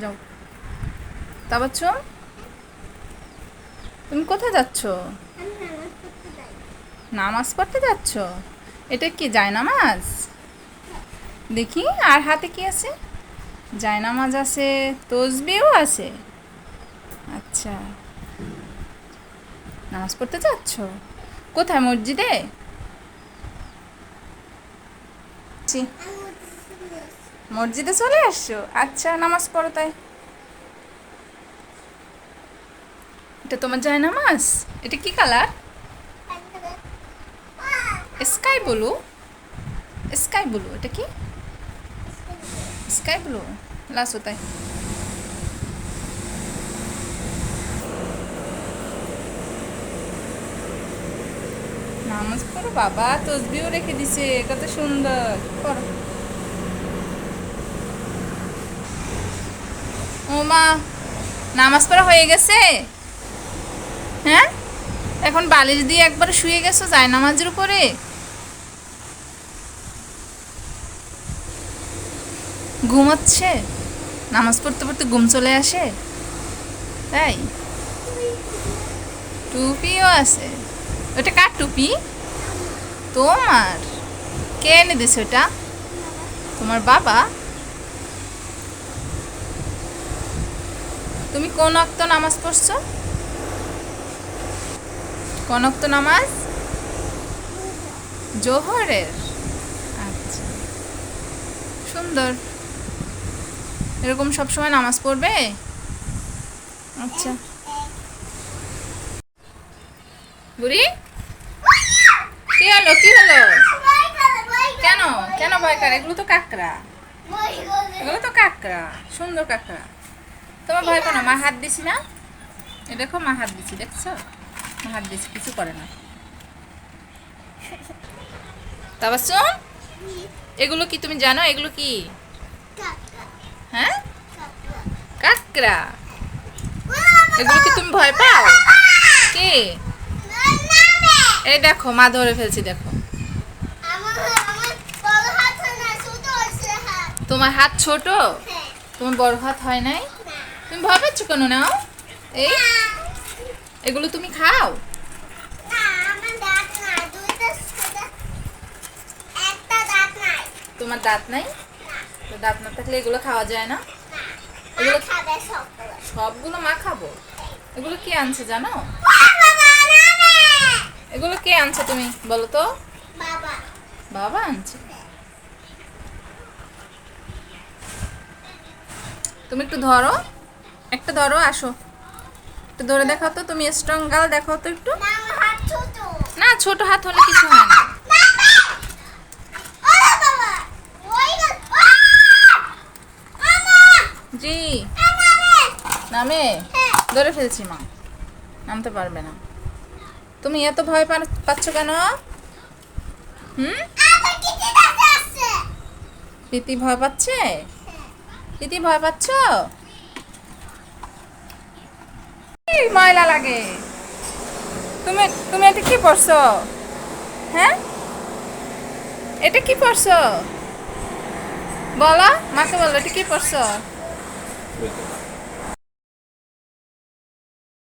যাও। তা বাচ্চ তুমি কোথায় যাচ্ছ? নামাজ পড়তে যাচ্ছ? এটা কি জায়নামাজ? দেখি আর হাতে কি আছে? জায়নামাজ আছে তসবিও আছে। আচ্ছা। নামাজ পড়তে যাচ্ছ? কোথায় মসজিদে? জি, মসজিদে চলে আসছো? আচ্ছা নামাজ পড়ো তাই। এটা তোমার যায় নামাজ এটা কি colour? Sky blue. Sky blue, এটা কি? Sky blue. লাসো তাই। নামাজ পড়ো বাবা তসবিও রেখে দিছে, কত সুন্দর। পড়ো। ও মা নামাজ পড়া হয়ে গেছে? হ্যাঁ? এখন বালিশ দিয়ে একবার শুয়ে গেছো যায় নামাজের উপরে ঘুমাচ্ছে নামাজ পড়তে পড়তে ঘুম চলে আসে? তাই টুপিও আছে। ওটা কার টুপি? তোমার। কে এনে দিছে ওটা? তোমার বাবা? তুমি কোন অক্ত নামাজ পড়ছো? কোন অক্ত নামাজ? জোহরের। আচ্ছা। সুন্দর। এরকম সবসময় নামাজ পড়বে? আচ্ছা। বুড়ি? কি হলো কি হলো? কেন? কেন ভয় করে? এগুলো তো কাকড়া। এগুলো তো কাকড়া। সুন্দর কাকড়া। তোমার ভয় কোনো মা হাত দিছি না? এ দেখো মা হাত দিছি দেখছ? মা হাত দিছি কিছু করে না। তারপর শোন এগুলো কি তুমি জানো? এগুলো কি? হ্যাঁ? কাকড়া। এগুলো কি তুমি ভয় পাও? কি? এই দেখো মা ধরে ফেলছি দেখো। তোমার হাত ছোট? তোমার বড় হাত হয় নাই? তুমি ভয় পাচ্ছ কেন নাও? এই এগুলো তুমি খাও। তোমার দাঁত নাই? তো দাঁত না থাকলে এগুলো খাওয়া যায় না? এগুলো সবগুলো। মা খাব? এগুলো কে আনছে জানো? এগুলো কে আনছে তুমি বলো তো? বাবা আনছে। তুমি একটু ধরো। একটা ধরো, আসো। একটু ধরে দেখাও তো, তুমি স্ট্রং গাল দেখাও তো একটু। না, ছোট হাত হলে কিছু হয় না। জি। নামে? ধরে ফেলছি, মা। নামতে পারবে না। তুমি এত ভয় পাচ্ছ কেন? হুম? প্রীতি ভয় পাচ্ছে? প্রীতি ভয় পাচ্ছ? ময়লা লাগে? তুমি তুমি এটা কি পড়ছ হ্যাঁ? এটা কি পড়ছ বলো, মাকে বলো, এটা কি পড়ছো